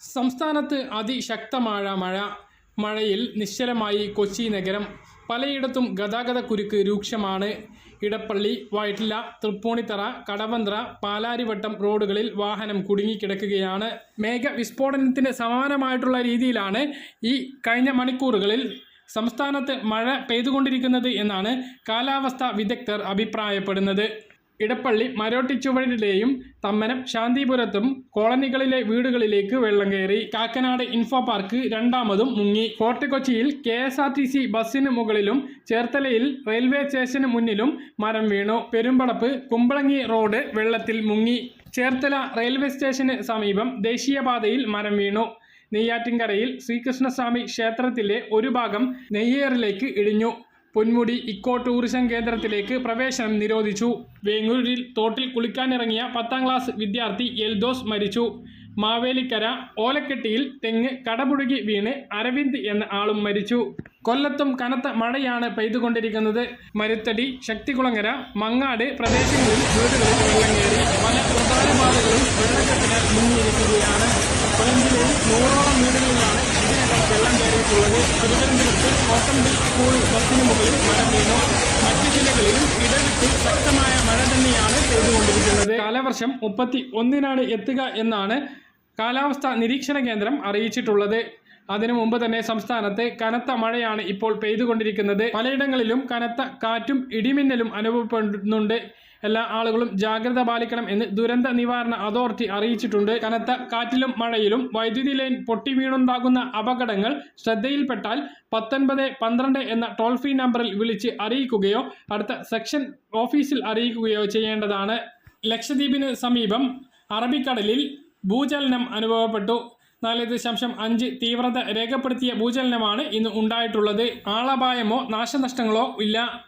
സംസ്ഥാനത്ത് അതിശക്തമായ മഴ മഴയിൽ നിശ്ചലമായി കൊച്ചി നഗരം പലയിടത്തും ഗതാഗത കുരുക്ക് രൂക്ഷമാണ്. ഇടപ്പള്ളി വയറ്റില തൃപ്പൂണിത്തറ കടവന്ത്ര പാലാരിവട്ടം റോഡുകളിൽ വാഹനം കുടുങ്ങിക്കിടക്കുകയാണ്. മേഘ വിസ്ഫോടനത്തിന് സമാനമായിട്ടുള്ള രീതിയിലാണ് ഈ കഴിഞ്ഞ മണിക്കൂറുകളിൽ സംസ്ഥാനത്ത് മഴ പെയ്തുകൊണ്ടിരിക്കുന്നത് എന്നാണ് കാലാവസ്ഥാ വിദഗ്ധർ അഭിപ്രായപ്പെടുന്നത്. ഇടപ്പള്ളി മരോട്ടിച്ചുവടിലെയും തമ്മനം ശാന്തിപുരത്തും കോളനികളിലെ വീടുകളിലേക്ക് വെള്ളം കയറി. കാക്കനാട് ഇൻഫോ പാർക്ക് രണ്ടാമതും മുങ്ങി. ഫോർട്ട് കൊച്ചിയിൽ K S R T C ബസ്സിന് മുകളിലും ചേർത്തലയിൽ റെയിൽവേ സ്റ്റേഷന് മുന്നിലും മരം വീണു. പെരുമ്പടപ്പ് കുമ്പളങ്ങി റോഡ് വെള്ളത്തിൽ മുങ്ങി. ചേർത്തല റെയിൽവേ സ്റ്റേഷന് സമീപം ദേശീയപാതയിൽ മരം വീണു. നെയ്യാറ്റിൻകരയിൽ ശ്രീകൃഷ്ണസ്വാമി ക്ഷേത്രത്തിലെ ഒരു ഭാഗം നെയ്യേറിലേക്ക് ഇടിഞ്ഞു. പൊന്മുടി ഇക്കോ ടൂറിസം കേന്ദ്രത്തിലേക്ക് പ്രവേശനം നിരോധിച്ചു. വേങ്ങൂരിൽ തോട്ടിൽ കുളിക്കാനിറങ്ങിയ പത്താം ക്ലാസ് വിദ്യാർത്ഥി എൽദോസ് മരിച്ചു. മാവേലിക്കര ഓലക്കെട്ടിയിൽ തെങ്ങ് കടപുടുകി വീണ് അരവിന്ദ് എന്ന ആളും മരിച്ചു. കൊല്ലത്തും കനത്ത മഴയാണ് പെയ്തുകൊണ്ടിരിക്കുന്നത്. മരുത്തടി ശക്തികുളങ്ങര മങ്ങാട് പ്രദേശങ്ങളിൽ വീടുകളിൽ വെള്ളം കയറി പല പ്രധാന പാതകളും വെള്ളക്കെട്ടിന് മുങ്ങിയിരിക്കുകയാണ് കൊല്ലം നൂറോളം വീടുകളിലാണ് ഇതിനകം വെള്ളം കയറിയിട്ടുള്ളത്. തിരുവനന്തപുരത്ത് കോട്ടമ്പി സ്കൂൾ ബസ്സിന് മുകളിൽ മഴ വീണു മറ്റ് ജില്ലകളിലും ഇടവിട്ട് ശക്തമായ മഴ തന്നെയാണ് കാലവർഷം മുപ്പത്തി ഒന്നിനാണ് എത്തുക എന്നാണ് കാലാവസ്ഥാ നിരീക്ഷണ കേന്ദ്രം അറിയിച്ചിട്ടുള്ളത്. അതിനു മുമ്പ് തന്നെ സംസ്ഥാനത്ത് കനത്ത മഴയാണ് ഇപ്പോൾ പെയ്തുകൊണ്ടിരിക്കുന്നത്. പലയിടങ്ങളിലും കനത്ത കാറ്റും ഇടിമിന്നലും അനുഭവപ്പെടുന്നുണ്ട്. എല്ലാ ആളുകളും ജാഗ്രത പാലിക്കണം എന്ന് ദുരന്ത നിവാരണ അതോറിറ്റി അറിയിച്ചിട്ടുണ്ട്. കനത്ത കാറ്റിലും മഴയിലും വൈദ്യുതി ലൈൻ പൊട്ടി വീണുണ്ടാകുന്ന അപകടങ്ങൾ ശ്രദ്ധയിൽപ്പെട്ടാൽ പത്തൊൻപത് പന്ത്രണ്ട് എന്ന ടോൾ ഫ്രീ നമ്പറിൽ വിളിച്ച് അറിയിക്കുകയോ അടുത്ത സെക്ഷൻ ഓഫീസിൽ അറിയിക്കുകയോ ചെയ്യേണ്ടതാണ്. ലക്ഷദ്വീപിന് സമീപം അറബിക്കടലിൽ ഭൂചലനം അനുഭവപ്പെട്ടു. നാല് ദശാംശം അഞ്ച് തീവ്രത രേഖപ്പെടുത്തിയ ഭൂചലനമാണ് ഇന്ന് ഉണ്ടായിട്ടുള്ളത്. ആളപായമോ നാശനഷ്ടങ്ങളോ ഇല്ല.